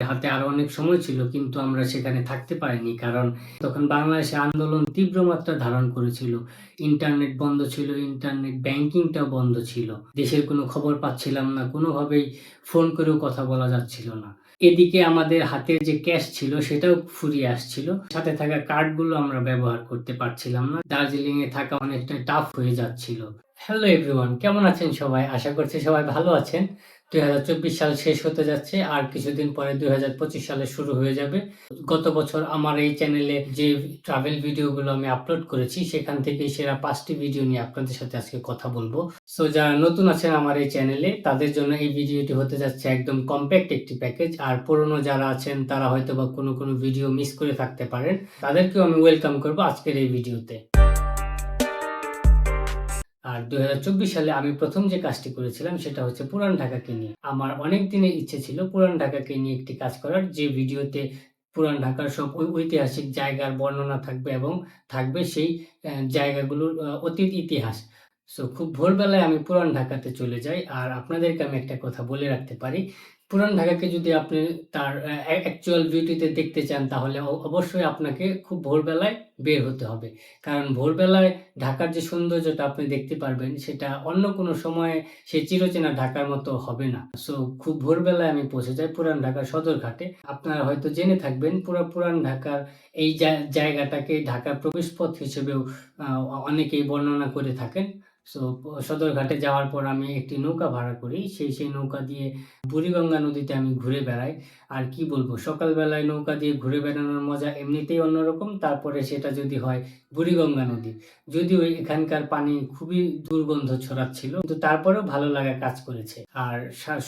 হাতে আরও অনেক সময় ছিল, কিন্তু আমরা সেখানে থাকতে পারিনি। কারণ তখন বাংলাদেশে আন্দোলন তীব্র মাত্রা ধারণ করেছিল। ইন্টারনেট বন্ধ ছিল, ইন্টারনেট ব্যাংকিংটাও বন্ধ ছিল। দেশের কোনো খবর পাচ্ছিলাম না, কোনোভাবেই ফোন করেও কথা বলা যাচ্ছিল না। এদিকে আমাদের হাতের যে ক্যাশ ছিল, সেটাও ফুরিয়ে আসছিল। সাথে থাকা কার্ডগুলো আমরা ব্যবহার করতে পারছিলাম না। দার্জিলিং এ থাকা অনেকটা টাফ হয়ে যাচ্ছিল। হ্যালো এভরিওয়ান কেমন আছেন সবাই? আশা করছি সবাই ভালো আছেন। দুই হাজার চব্বিশ সাল শেষ হতে যাচ্ছে, আর কিছুদিন পরে দুই হাজার পঁচিশ সালে শুরু হয়ে যাবে। গত বছর আমার এই চ্যানেলে যে ট্রাভেল ভিডিওগুলো আমি আপলোড করেছি, সেখান থেকে সেরা পাঁচটি ভিডিও নিয়ে আপনাদের সাথে আজকে কথা বলব। সো যারা নতুন আছেন আমার এই চ্যানেলে, তাদের জন্য এই ভিডিওটি হতে যাচ্ছে একদম কম্প্যাক্ট একটি প্যাকেজ আর পুরনো যারা আছেন, তারা হয়তো বা কোনো কোনো ভিডিও মিস করে থাকতে পারেন। তাদেরকেও আমি ওয়েলকাম করব আজকের এই ভিডিওতে আর দুই হাজার চব্বিশ সালে আমি প্রথম যে কাজটি করেছিলাম সেটা হচ্ছে পুরান ঢাকাকে নিয়ে। আমার অনেক দিনের ইচ্ছে ছিল পুরান ঢাকাকে নিয়ে একটি কাজ করার। যে ভিডিওতে পুরান ঢাকার সব ঐতিহাসিক জায়গার বর্ণনা থাকবে এবং থাকবে সেই জায়গাগুলোর অতীত ইতিহাস। সো খুব ভোরবেলায় আমি পুরান ঢাকাতে চলে যাই। আর আপনাদেরকে আমি একটা কথা বলে রাখতে পারি। পুরান ঢাকাকে যদি আপনি তার অ্যাকচুয়াল বিউটিতে দেখতে চান, তাহলে অবশ্যই আপনাকে খুব ভোরবেলায় বের হতে হবে। কারণ ভোরবেলায় ঢাকার যে সৌন্দর্যটা আপনি দেখতে পারবেন, সেটা অন্য কোনো সময়ে সে চিরচেনা ঢাকার মতো হবে না। সো খুব ভোরবেলায় আমি পৌঁছে যাই পুরান ঢাকার সদরঘাটে। আপনারা হয়তো জেনে থাকবেন, পুরো পুরান ঢাকার এই জায়গাটাকে ঢাকার প্রবেশপথ হিসেবেও অনেকেই বর্ণনা করে থাকেন। সো সদরঘাটে যাওয়ার পর আমি একটি নৌকা ভাড়া করি। সেই সেই নৌকা দিয়ে বুড়িগঙ্গা নদীতে আমি ঘুরে বেড়াই। আর কি বলব, সকালবেলায় নৌকা দিয়ে ঘুরে বেড়ানোর মজা এমনিতেই অন্যরকম। তারপরে সেটা যদি হয় বুড়িগঙ্গা নদী। যদিও এখানকার পানি খুবই দুর্গন্ধ ছড়াচ্ছিল, কিন্তু তারপরেও ভালো লাগা কাজ করেছে। আর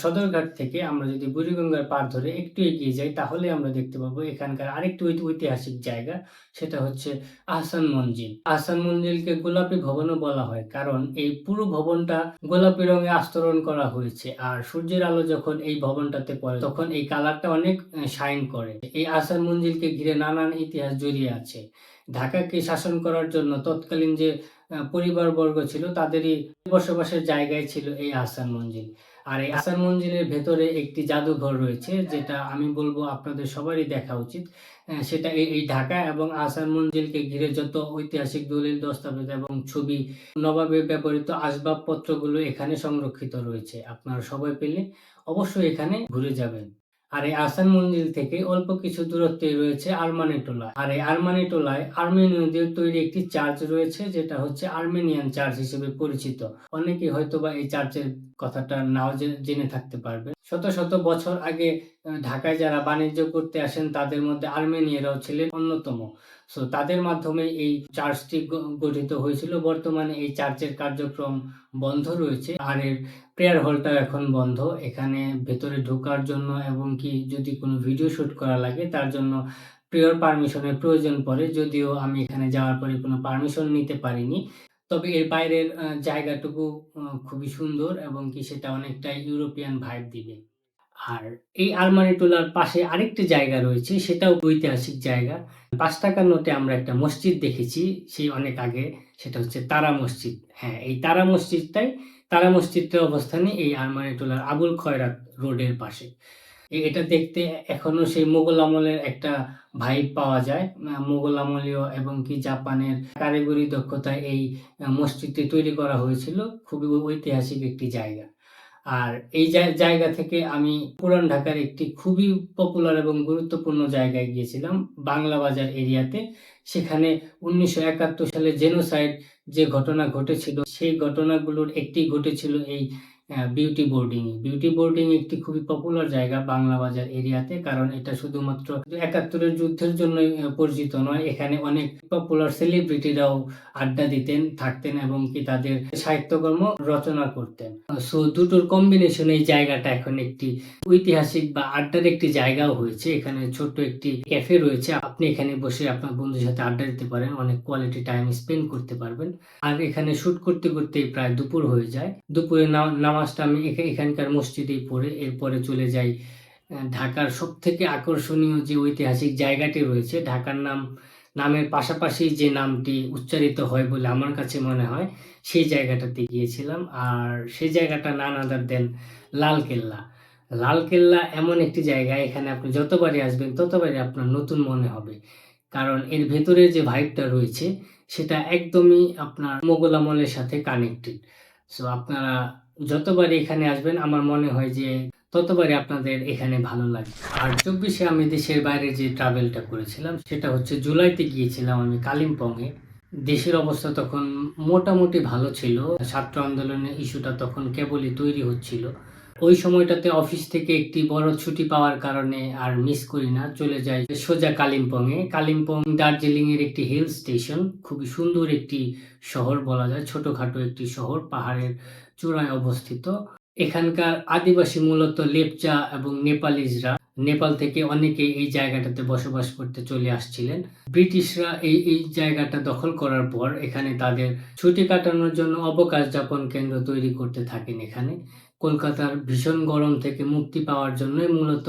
সদরঘাট থেকে আমরা যদি বুড়িগঙ্গার পার ধরে একটু এগিয়ে যাই, তাহলে আমরা দেখতে পাবো এখানকার আরেকটি ঐতিহাসিক জায়গা। সেটা হচ্ছে আহসান মঞ্জিল। আহসান মঞ্জিলকে গোলাপি ভবনও বলা হয়, কারণ এই পুরো ভবনটা গোলাপি রঙে আস্তরণ করা হয়েছে। আর সূর্যের আলো যখন এই ভবনটাতে পড়ে, তখন এই কালারটা অনেক শাইন করে। এই আহসান মঞ্জিলকে ঘিরে নানান ইতিহাস জড়িয়ে আছে। ঢাকাকে শাসন করার জন্য তৎকালীন যে পরিবার পরিবারবর্গ ছিল, তাদেরই বসবাসের জায়গায় ছিল এই আহসান মঞ্জিল। আর এই আসার মঞ্জিলের ভেতরে একটি জাদুঘর রয়েছে, যেটা আমি বলব আপনাদের সবারই দেখা উচিত। সেটা এই ঢাকা এবং আসার মঞ্জিলকে ঘিরে যত ঐতিহাসিক দলিল, দস্তাবেজ এবং ছবি নবাবে ব্যবহৃত আসবাবপত্রগুলো এখানে সংরক্ষিত রয়েছে। আপনারা সবাই পেলে অবশ্যই এখানে ঘুরে যাবেন। আর এই আহসান মঞ্জিল থেকে অল্প কিছু দূরত্বে রয়েছে আরমানি টোলা আর এই আরমানি টোলায় আর্মেনীয়দের তৈরি একটি চার্চ রয়েছে, যেটা হচ্ছে আর্মেনিয়ান চার্চ হিসেবে পরিচিত। অনেকে হয়তোবা এই চার্চের কথাটা নাও জেনে থাকতে পারবে। শত শত বছর আগে ঢাকায় যারা বাণিজ্য করতে আসেন, তাদের মধ্যে আর্মেনিয়ারাও ছিলেন অন্যতম। সো তাদের মাধ্যমে এই চার্চটি গঠিত হয়েছিল। বর্তমানে এই চার্চের কার্যক্রম বন্ধ রয়েছে। আর এর প্রেয়ার হলটা এখন বন্ধ। এখানে ভেতরে ঢোকার জন্য এবং কি যদি কোনো ভিডিও শুট করা লাগে, তার জন্য প্রিয়র পারমিশনের প্রয়োজন পড়ে। যদিও আমি এখানে যাওয়ার পরে কোনো পারমিশন নিতে পারিনি। তবে এর বাইরের জায়গাটুকু খুবই সুন্দর এবং কি সেটা অনেকটা ইউরোপিয়ান ভাইব দিবে। আর এই আলমারি টোলার পাশে আরেকটি জায়গা রয়েছে, সেটাও ঐতিহাসিক জায়গা। পাঁচ টাকার নোটে আমরা একটা মসজিদ দেখেছি, সেই অনেক আগে, সেটা হচ্ছে তারা মসজিদ। হ্যাঁ এই তারা মসজিদটাই তারা মসজিদটার অবস্থানে এই আলমারি টোলার আবুল খয়রাত রোডের পাশে। এটা দেখতে এখনও সেই মোগল আমলের একটা ভাইব পাওয়া যায়। মোগল আমলীয় এবং কি জাপানের কারিগরি দক্ষতা এই মসজিদটি তৈরি করা হয়েছিল। খুবই ঐতিহাসিক একটি জায়গা। আর এই জায়- জায়গা থেকে আমি পুরান ঢাকার একটি খুবই পপুলার এবং গুরুত্বপূর্ণ জায়গায় গিয়েছিলাম, বাংলা বাজার এরিয়াতে। সেখানে উনিশশো একাত্তর সালে জেনোসাইড যে ঘটনা ঘটেছিল, সেই ঘটনাগুলোর একটি ঘটেছিল এই বিউটি বোর্ডিং বিউটি বোর্ডিং একটি খুবই পপুলার জায়গা বাংলা বাজার এরিয়াতে কারণ এটা শুধুমাত্র একাত্তরের যুদ্ধের জন্য পরিচিত নয়, এখানে অনেক পপুলার সেলিব্রিটিরাও আড্ডা দিতেন, থাকতেন এবং কি তাদের সাহিত্যকর্ম রচনা করতেন। সো দুটোর কম্বিনেশন এই জায়গাটা এখন একটি ঐতিহাসিক বা আড্ডার একটি জায়গাও হয়েছে। এখানে ছোট্ট একটি ক্যাফে রয়েছে। আপনি এখানে বসে আপনার বন্ধুর সাথে আড্ডা দিতে পারেন, অনেক কোয়ালিটি টাইম স্পেন্ড করতে পারবেন। আর এখানে শুট করতে করতে প্রায় দুপুর হয়ে যায়। দুপুরে না- নামাজটা আমি এখানকার মসজিদেই পড়ে, এরপরে চলে যাই ঢাকার সব থেকে আকর্ষণীয় যে ঐতিহাসিক জায়গাটি রয়েছে, ঢাকার নাম, নামের পাশাপাশি যে নামটি উচ্চারিত হয় বলে আমার কাছে মনে হয়, সেই জায়গাটাতে গিয়েছিলাম। আর সেই জায়গাটা নান আদার দেন লাল কেল্লা লালকেল্লা এমন একটি জায়গা, এখানে আপনি যতবারই আসবেন, ততবারই আপনার নতুন মনে হবে। কারণ এর ভেতরে যে ভাইবটা রয়েছে, সেটা একদমই আপনার মোগল আমলের সাথে কানেক্টেড সো আপনারা যতবারই এখানে আসবেন, আমার মনে হয় যে ততবারই আপনাদের এখানে ভালো লাগে আর চব্বিশে আমি দেশের বাইরে যে ট্রাভেলটা করেছিলাম, সেটা হচ্ছে জুলাইতে গিয়েছিলাম আমি কালিম্পংয়ে। দেশের অবস্থা তখন মোটামুটি ভালো ছিল। ছাত্র আন্দোলনের ইস্যুটা তখন কেবলই তৈরি হচ্ছিল। ওই সময়টাতে অফিস থেকে একটি বড় ছুটি পাওয়ার কারণে আর মিস করি না, চলে যাই সোজা কালিম্পংয়ে। কালিম্পং দার্জিলিং এর একটি হিল স্টেশন খুবই সুন্দর একটি শহর বলা যায়, ছোটখাটো একটি শহর, পাহাড়ের চূড়ায় অবস্থিত। এখানকার আদিবাসী মূলত লেপচা এবং নেপালিজরা নেপাল থেকে অনেকে এই জায়গাটাতে বসবাস করতে চলে আসছিলেন। ব্রিটিশরা এই এই জায়গাটা দখল করার পর এখানে তাদের ছুটি কাটানোর জন্য অবকাশ যাপন কেন্দ্র তৈরি করতে থাকেন এখানে। কলকাতার ভীষণ গরম থেকে মুক্তি পাওয়ার জন্যই মূলত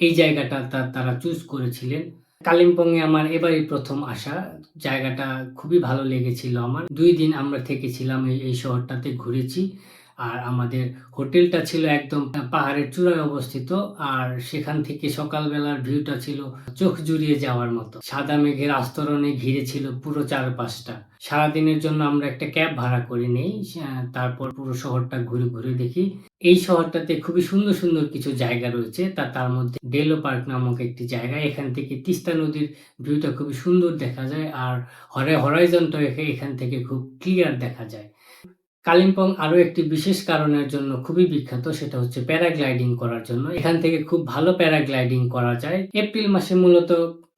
এই জায়গাটা তারা চুজ করেছিলেন। কালিম্পংয়ে আমার এবারই প্রথম আসা। জায়গাটা খুবই ভালো লেগেছিল আমার। দুই দিন আমরা থেকেছিলাম এই শহরটাতে ঘুরেছি। আর আমাদের হোটেলটা ছিল একদম পাহাড়ের চূড়ায় অবস্থিত, আর সেখান থেকে সকালবেলার ভিউটা ছিল চোখ জুড়িয়ে যাওয়ার মতো। সাদা মেঘের আস্তরণে ঘিরে ছিল পুরো চারপাশটা। সারাদিনের জন্য আমরা একটা ক্যাব ভাড়া করে নেই তারপর পুরো শহরটা ঘুরে ঘুরে দেখি। এই শহরটাতে খুবই সুন্দর সুন্দর কিছু জায়গা রয়েছে, তা তার মধ্যে ডেলো পার্ক নামক একটি জায়গা। এখান থেকে তিস্তা নদীর ভিউটা খুবই সুন্দর দেখা যায়, আর হরে হরাইজনটা এখান থেকে খুব ক্লিয়ার দেখা যায়। কালিম্পং আরও একটি বিশেষ কারণের জন্য খুবই বিখ্যাত, সেটা হচ্ছে প্যারাগ্লাইডিং করার জন্য। এখান থেকে খুব ভালো প্যারাগ্লাইডিং করা যায়। এপ্রিল মাসে মূলত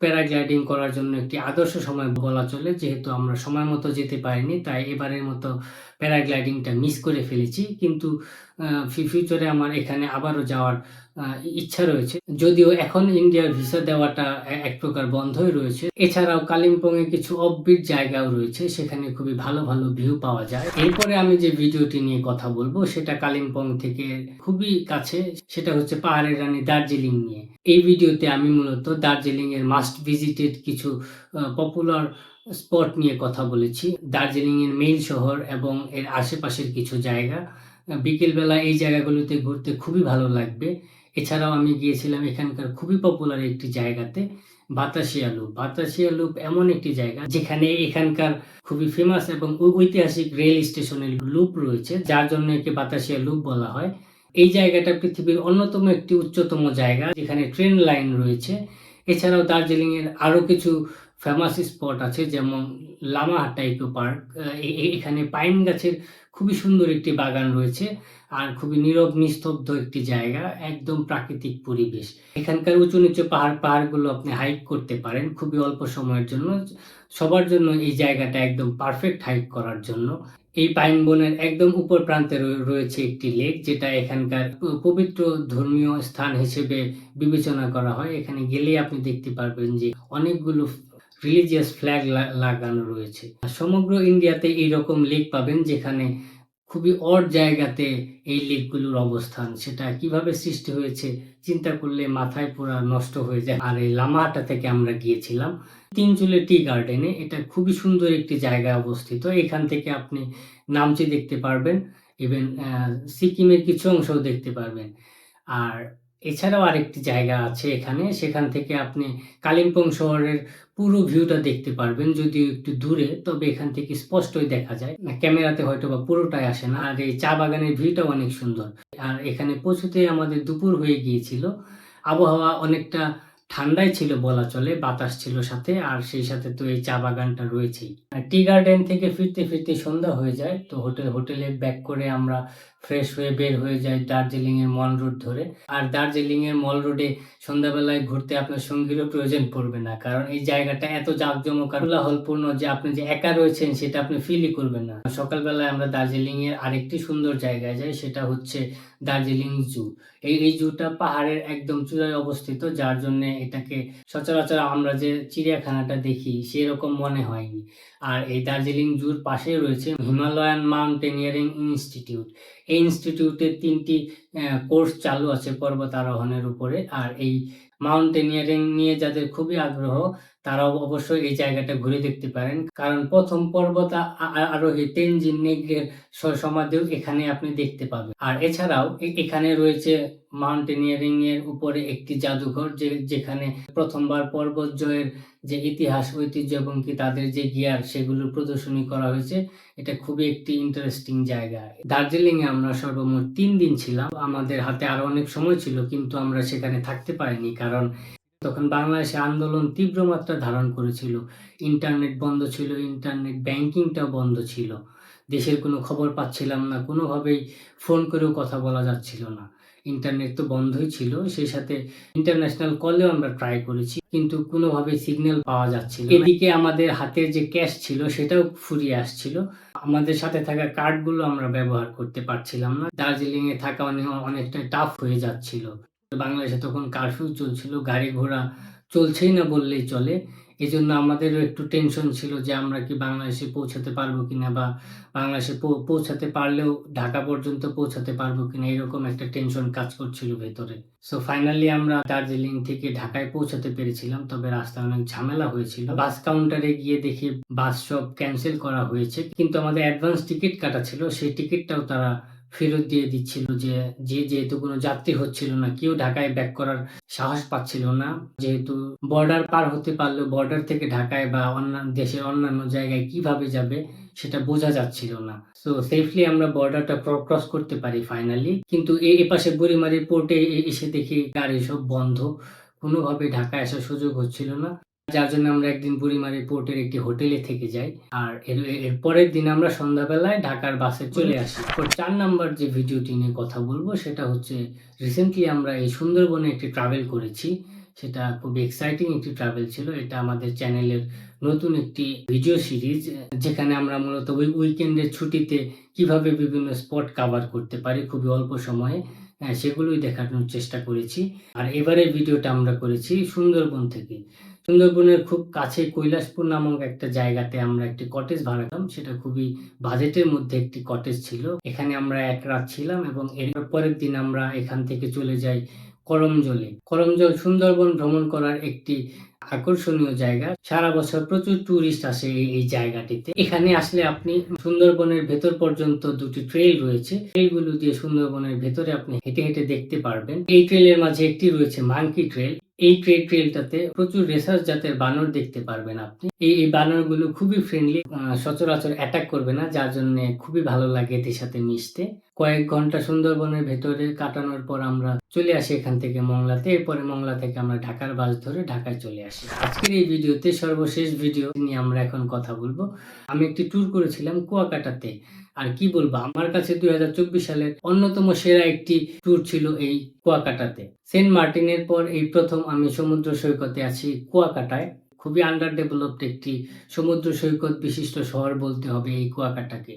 প্যারাগ্লাইডিং করার জন্য একটি আদর্শ সময় বলা চলে, যেহেতু আমরা সময় মতো যেতে পারিনি, তাই এবারের মতো প্যারাগ্লাইডিংটা মিস করে ফেলেছি। কিন্তু ফিউচারে আমার এখানে আবারও যাওয়ার ইচ্ছা রয়েছে। যদিও এখন ইন্ডিয়ার ভিসা দেওয়াটা এক প্রকার বন্ধই রয়েছে। এছাড়াও কালিম্পং এ কিছু অফবিট জায়গাও রয়েছে। সেখানে খুবই ভালো ভালো ভিউ পাওয়া যায়। এরপরে আমি যে ভিডিওটি নিয়ে কথা বলব, সেটা কালিম্পং থেকে খুবই কাছে। সেটা হচ্ছে পাহাড়ের রানী দার্জিলিং নিয়ে। এই ভিডিওতে আমি মূলত দার্জিলিং এর মাস্ট ভিজিটেড কিছু পপুলার স্পট নিয়ে কথা বলেছি। দার্জিলিং এর মেইন শহর এবং এর আশেপাশের কিছু জায়গা। বিকেলবেলা এই জায়গাগুলোতে ঘুরতে খুবই ভালো লাগবে। এছাড়াও আমি গিয়েছিলাম এখানকার খুবই পপুলার একটি জায়গাতে বাতাসিয়া লুপ বাতাসিয়া লুপ এমন একটি জায়গা যেখানে এখানকার খুবই ফেমাস এবং ঐতিহাসিক রেল স্টেশনের লুপ রয়েছে, যার জন্য একে বাতাসিয়া লুপ বলা হয়। এই জায়গাটা পৃথিবীর অন্যতম একটি উচ্চতম জায়গা, যেখানে ট্রেন লাইন রয়েছে। এছাড়াও দার্জিলিং এর আরও কিছু ফেমাস স্পট আছে, যেমন লামাহাট্টা ইকো পার্ক। এখানে পাইন গাছের খুবই সুন্দর একটি বাগান রয়েছে আর খুবই নীরব, নিস্তব্ধ একটি জায়গা, একদম প্রাকৃতিক পরিবেশ। এখানকার উঁচু নিচু পাহাড়, পাহাড়গুলো আপনি হাইক করতে পারেন খুবই অল্প সময়ের জন্য। সবার জন্য এই জায়গাটা একদম পারফেক্ট হাইক করার জন্য। এই পাইন বনের একদম উপর প্রান্তে রয়ে- রয়েছে একটি লেক যেটা এখানকার পবিত্র ধর্মীয় স্থান হিসেবে বিবেচনা করা হয়। এখানে গেলে আপনি দেখতে পারবেন যে অনেকগুলো রিলিজিয়াস ফ্ল্যাগ লাগানো রয়েছে। সমগ্র ইন্ডিয়াতে এইরকম লেক পাবেন যেখানে খুবই অড জায়গাতে এই লেকগুলোর অবস্থান। সেটা কীভাবে সৃষ্টি হয়েছে চিন্তা করলে মাথায় পুরা নষ্ট হয়ে যায়। আর এই লামাহাটা থেকে আমরা গিয়েছিলাম, তিনচুলে টি গার্ডেনে। এটা খুবই সুন্দর একটি জায়গায় অবস্থিত। এখান থেকে আপনি নামচি দেখতে পারবেন। ইভেন সিকিমের কিছু অংশও দেখতে পারবেন। আর এছাড়াও আরেকটি জায়গা আছে এখানে, সেখান থেকে আপনি কালিম্পং শহরের পুরো ভিউটা দেখতে পারবেন, যদিও একটু দূরে, তবে এখান থেকে স্পষ্টই দেখা যায়। না, ক্যামেরাতে হয়তো বা পুরোটাই আসে না, আর এই চা বাগানের ভিউটাও অনেক সুন্দর। আর এখানে পৌঁছতে আমাদের দুপুর হয়ে গিয়েছিল। আবহাওয়া অনেকটা ঠান্ডাই ছিল বলা চলে, বাতাস ছিল সাথে, আর সেই সাথে তো এই চা বাগানটা রয়েছেই। টি গার্ডেন থেকে ফিরতে ফিরতে সন্ধ্যা হয়ে যায়। তো হোটেল, হোটেলে ব্যাক করে আমরা ফ্রেশ হয়ে বের হয়ে যাই দার্জিলিং এর মল রোড ধরে। আর দার্জিলিং এর মল রোডে সন্ধ্যাবেলায় ঘুরতে আপনার সঙ্গীরও প্রয়োজন পড়বে না। কারণ এই জায়গাটা এত জাঁকজমক আর কোলাহলপূর্ণ যে আপনি যে একা রয়েছেন সেটা আপনি ফিলই করবেন না। সকালবেলায় আমরা দার্জিলিং এর আরেকটি সুন্দর জায়গায় যাই, সেটা হচ্ছে দার্জিলিং জু। এই এই জুটা পাহাড়ের একদম চূড়ায় অবস্থিত, যার জন্য এটাকে সচরাচর আমরা যে চিড়িয়াখানাটা দেখি সেরকম মনে হয়নি। আর এই দার্জিলিং জুর পাশে রয়েছে হিমালয়ান মাউন্টেনিয়ারিং ইনস্টিটিউট। এই ইনস্টিটিউটের তিনটি কোর্স চালু আছে পর্বতারোহণের উপরে। আর এই মাউন্টেনিয়ারিং নিয়ে যাদের খুবই আগ্রহ তারাও অবশ্যই এই জায়গাটা ঘুরে দেখতে পারেন। কারণ প্রথম পর্বত আরোহী তেনজিন নেগরের স- সমাধিও এখানে আপনি দেখতে পাবেন। আর এছাড়াও এখানে রয়েছে মাউন্টেনিয়ারিং এর উপরে একটি জাদুঘর যে, যেখানে প্রথমবার পর্বত জয়ের যে ইতিহাস, ঐতিহ্য এবং কি তাদের যে গিয়ার সেগুলো প্রদর্শনী করা হয়েছে, এটা খুবই একটি ইন্টারেস্টিং জায়গা। দার্জিলিং এ আমরা সর্বমোট তিন দিন ছিলাম। আমাদের হাতে আরও অনেক সময় ছিল, কিন্তু আমরা সেখানে থাকতে পারিনি কারণ তখন বাংলাদেশে আন্দোলন তীব্র মাত্রা ধারণ করেছিল। ইন্টারনেট বন্ধ ছিল, ইন্টারনেট ব্যাংকিংটাও বন্ধ ছিল। দেশের কোনো খবর পাচ্ছিলাম না, কোনোভাবেই ফোন করেও কথা বলা যাচ্ছিল না। ইন্টারনেট তো বন্ধই ছিল, সেই সাথে ইন্টারন্যাশনাল কলেও আমরা ট্রাই করেছি, কিন্তু কোনোভাবে সিগন্যাল পাওয়া যাচ্ছিল। এদিকে আমাদের হাতের যে ক্যাশ ছিল, সেটাও ফুরিয়ে আসছিল। আমাদের সাথে থাকা কার্ডগুলো আমরা ব্যবহার করতে পারছিলাম না। দার্জিলিং এ থাকা অনেক অনেকটা টাফ হয়ে যাচ্ছিল। বাংলাদেশে তখন কারফিউ চলছিল, গাড়ি ঘোড়া চলছেই না বললেই চলে। এজন্য আমাদেরও একটু টেনশন ছিল যে আমরা কি বাংলাদেশে পৌঁছাতে পারব কিনা বা বাংলাদেশে পৌঁছাতে পারলেও ঢাকা পর্যন্ত পৌঁছাতে পারব কিনা এরকম একটা টেনশন কাজ করছিল ভেতরে। সো ফাইনালি আমরা দার্জিলিং থেকে ঢাকায় পৌঁছাতে পেরেছিলাম, তবে রাস্তায় অনেক ঝামেলা হয়েছিল। বাস কাউন্টারে গিয়ে দেখি বাস সব ক্যান্সেল করা হয়েছে, কিন্তু আমাদের অ্যাডভান্স টিকিট কাটা ছিল, সেই টিকিটটাও তারা ফেরত দিয়ে দিচ্ছিল যে যে যেহেতু কোনো যাত্রী হচ্ছিল না, কেউ ঢাকায় ব্যাক করার সাহস পাচ্ছিল না। যেহেতু বর্ডার পার হতে পারলেও বর্ডার থেকে ঢাকায় বা অন্যান্য দেশের অন্যান্য জায়গায় কীভাবে যাবে, সেটা বোঝা যাচ্ছিল না। তো সেফলি আমরা বর্ডারটা ক্রস করতে পারি ফাইনালি কিন্তু এই এপাশে বুড়িমারি পোর্টে এসে দেখি গাড়ি সব বন্ধ। কোনোভাবে ঢাকায় আসার সুযোগ হচ্ছিল না। যার জন্য আমরা একদিন বুড়িমারি পোর্টের একটি হোটেলে থেকে যাই। আর এর পরের দিন আমরা সন্ধ্যাবেলায় ঢাকার বাসে চলে আসি। চার নাম্বার যে ভিডিওটি নিয়ে কথা বলব সেটা হচ্ছে রিসেন্টলি আমরা এই সুন্দরবনে একটি ট্রাভেল করেছি। সেটা খুব এক্সাইটিং একটি ট্রাভেল ছিল। এটা আমাদের চ্যানেলের নতুন একটি ভিডিও সিরিজ যেখানে আমরা মূলত ওই উইকেন্ডের ছুটিতে কীভাবে বিভিন্ন স্পট কভার করতে পারি খুবই অল্প সময়ে হ্যাঁ, সেগুলোই দেখানোর চেষ্টা করেছি। আর এবারের ভিডিওটা আমরা করেছি সুন্দরবন থেকে। সুন্দরবনের খুব কাছে কৈলাসপুর নামক একটা জায়গাতে আমরা একটি কটেজ ভাড়াতাম সেটা খুবই বাজেটের মধ্যে একটি কটেজ ছিল। এখানে আমরা এক রাত ছিলাম এবং এর পরের দিন আমরা এখান থেকে চলে যাই করমজলে। করমজল সুন্দরবন ভ্রমণ করার একটি আকর্ষণীয় জায়গা। সারা বছর প্রচুর টুরিস্ট আসে এই এই জায়গাটিতে। এখানে আসলে আপনি সুন্দরবনের ভেতর পর্যন্ত দুটি ট্রেল রয়েছে। ট্রেলগুলো দিয়ে সুন্দরবনের ভেতরে আপনি হেঁটে হেঁটে দেখতে পারবেন। এই ট্রেলের মাঝে একটি রয়েছে মাঙ্কি ট্রেল এই ট্রেল ট্রেলটাতে প্রচুর রেসার্চ জাতের বানর দেখতে পারবেন আপনি। এই এই বানরগুলো খুবই ফ্রেন্ডলি সচরাচর অ্যাটাক করবে না, যার জন্য খুবই ভালো লাগে এদের সাথে মিশতে। কয়েক ঘণ্টা সুন্দরবনের ভেতরে কাটানোর পর আমরা চলে আসি এখান থেকে মংলাতে, এরপরে মংলা থেকে আমরা ঢাকার বাস ধরে ঢাকায় চলে আসি। আজকের এই ভিডিওতে সর্বশেষ ভিডিও নিয়ে আমরা এখন কথা বলব। আমি একটি ট্যুর করেছিলাম কুয়াকাটাতে। আর কি বলব, আমার কাছে দুই সালের অন্যতম সেরা একটি ট্যুর ছিল এই কুয়াকাটাতে। সেন্ট মার্টিনের পর এই প্রথম আমি সমুদ্র সৈকতে আছি কুয়াকাটায়। খুবই আন্ডার ডেভেলপড একটি সমুদ্র সৈকত বিশিষ্ট শহর বলতে হবে এই কুয়াকাটাকে।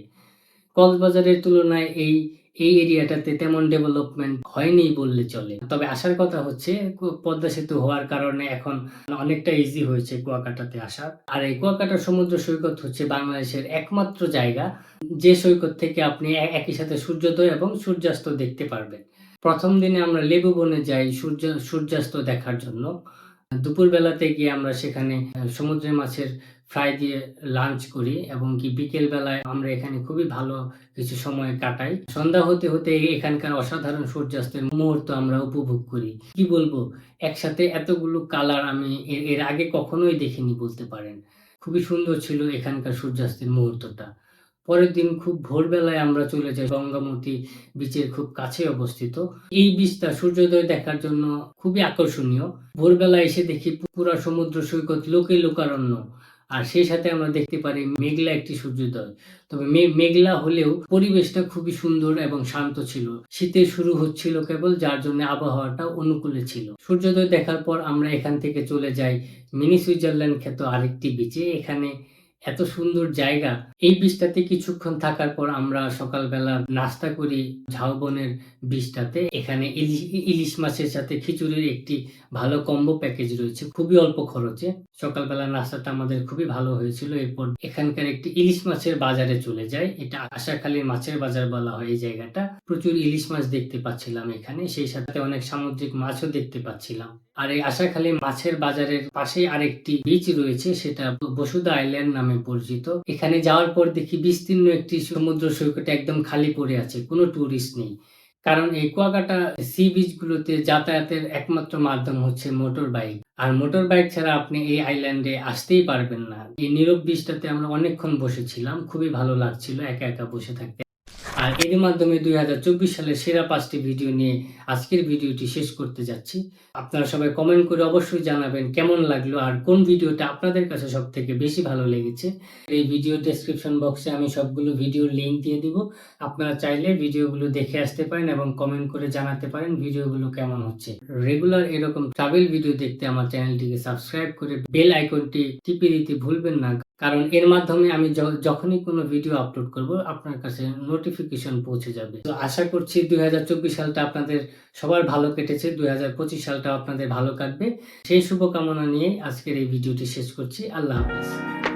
কক্সবাজারের তুলনায় এই এই এরিয়াটাতে তেমন ডেভেলপমেন্ট হয়নি বললে চলে। তবে আসার কথা হচ্ছে, পদ্মা সেতু হওয়ার কারণে এখন অনেকটা ইজি হয়েছে কুয়াকাটাতে আসার আর এই কুয়াকাটা সমুদ্র সৈকত হচ্ছে বাংলাদেশের একমাত্র জায়গা, যে সৈকত থেকে আপনি একই সাথে সূর্যোদয় এবং সূর্যাস্ত দেখতে পারবেন। প্রথম দিনে আমরা লেবু বনে যাই সূর্য, সূর্যাস্ত দেখার জন্য। দুপুর বেলাতে গিয়ে আমরা সেখানে সমুদ্রের মাছের ফ্রাই দিয়ে লাঞ্চ করি এবং কি বিকেল বেলায় আমরা এখানে খুবই ভালো কিছু সময় কাটাই। সন্ধ্যা হতে হতে এখানকার অসাধারণ সূর্যাস্তের মুহূর্ত আমরা উপভোগ করি। কি বলব? একসাথে এতগুলো কালার আমি এর আগে কখনোই দেখিনি বলতে পারেন। খুবই সুন্দর ছিল এখানকার সূর্যাস্তের মুহূর্তটা। পরের দিন খুব ভোরবেলায় আমরা চলে যাই গঙ্গামতী বিচের খুব কাছে অবস্থিত। এই বীজটা সূর্যোদয় দেখার জন্য খুবই আকর্ষণীয়। ভোরবেলা এসে দেখি পুরা সমুদ্র সৈকত লোকে লোকারণ্য। আর সেই সাথে আমরা দেখতে পারি মেঘলা একটি সূর্যোদয়। তবে মেঘলা হলেও পরিবেশটা খুবই সুন্দর এবং শান্ত ছিল। শীতের শুরু হচ্ছিল কেবল, যার জন্য আবহাওয়াটা অনুকূলে ছিল। সূর্যোদয় দেখার পর আমরা এখান থেকে চলে যাই মিনি সুইজারল্যান্ড খ্যাত আরেকটি বিচে এখানে এত সুন্দর জায়গা। এই বীজটাতে কিছুক্ষণ থাকার পর আমরা সকালবেলা নাস্তা করি ঝাউবনের বীজটাতে। এখানে ইলিশ মাছের সাথে খিচুড়ির একটি ভালো কম্বো প্যাকেজ রয়েছে, খুবই অল্প খরচে। সকালবেলা নাস্তাটা আমাদের খুবই ভালো হয়েছিল। এরপর এখানকার একটি ইলিশ মাছের বাজারে চলে যায় এটা আশাখালীর মাছের বাজার বলা হয় এই জায়গাটা। প্রচুর ইলিশ মাছ দেখতে পাচ্ছিলাম এখানে। সেই সাথে অনেক সামুদ্রিক মাছও দেখতে পাচ্ছিলাম। আর এই আশাখালী মাছের বাজারের পাশেই আরেকটি বিচ রয়েছে, সেটা বসুধা আইল্যান্ড নামে পরিচিত। এখানে যাওয়ার পর দেখি বিস্তীর্ণ একটি সমুদ্র সৈকত একদম খালি পড়ে আছে, কোনো টুরিস্ট নেই। কারণ এই কুয়াকাটা সি বিচ গুলোতে যাতায়াতের একমাত্র মাধ্যম হচ্ছে মোটর বাইক আর মোটর বাইক ছাড়া আপনি এই আইল্যান্ডে আসতেই পারবেন না। এই নীরব বিচটাতে আমরা অনেকক্ষণ বসেছিলাম, খুবই ভালো লাগছিল একা একা বসে থাকতে। আর এর মাধ্যমে দুই হাজার চব্বিশ সালের সেরা পাঁচটি ভিডিও নিয়ে আজকের ভিডিওটি শেষ করতে যাচ্ছি। আপনারা সবাই কমেন্ট করে অবশ্যই জানাবেন কেমন লাগল আর কোন ভিডিওটা আপনাদের কাছে সব থেকে বেশি ভালো লেগেছে। এই ভিডিও ডেসক্রিপশন বক্সে আমি সবগুলো ভিডিওর লিংক দিয়ে দিব। আপনারা চাইলে ভিডিওগুলো দেখে আসতে পারেন এবং কমেন্ট করে জানাতে পারেন ভিডিওগুলো কেমন হচ্ছে। রেগুলার এরকম ট্রাভেল ভিডিও দেখতে আমার চ্যানেলটিকে সাবস্ক্রাইব করে বেল আইকনটি টিপে দিতে ভুলবেন না। কারণ এর মাধ্যমে আমি যখনই কোনো ভিডিও আপলোড করব, আপনার কাছে নোটিফিকেশন পৌঁছে যাবে। তো আশা করছি দুই হাজার চব্বিশ সালটা আপনাদের সবার ভালো কেটেছে, দুই হাজার পঁচিশ সালটা আপনাদের ভালো কাটবে। সেই শুভকামনা নিয়ে আজকের এই ভিডিওটি শেষ করছি। আল্লাহ হাফেজ।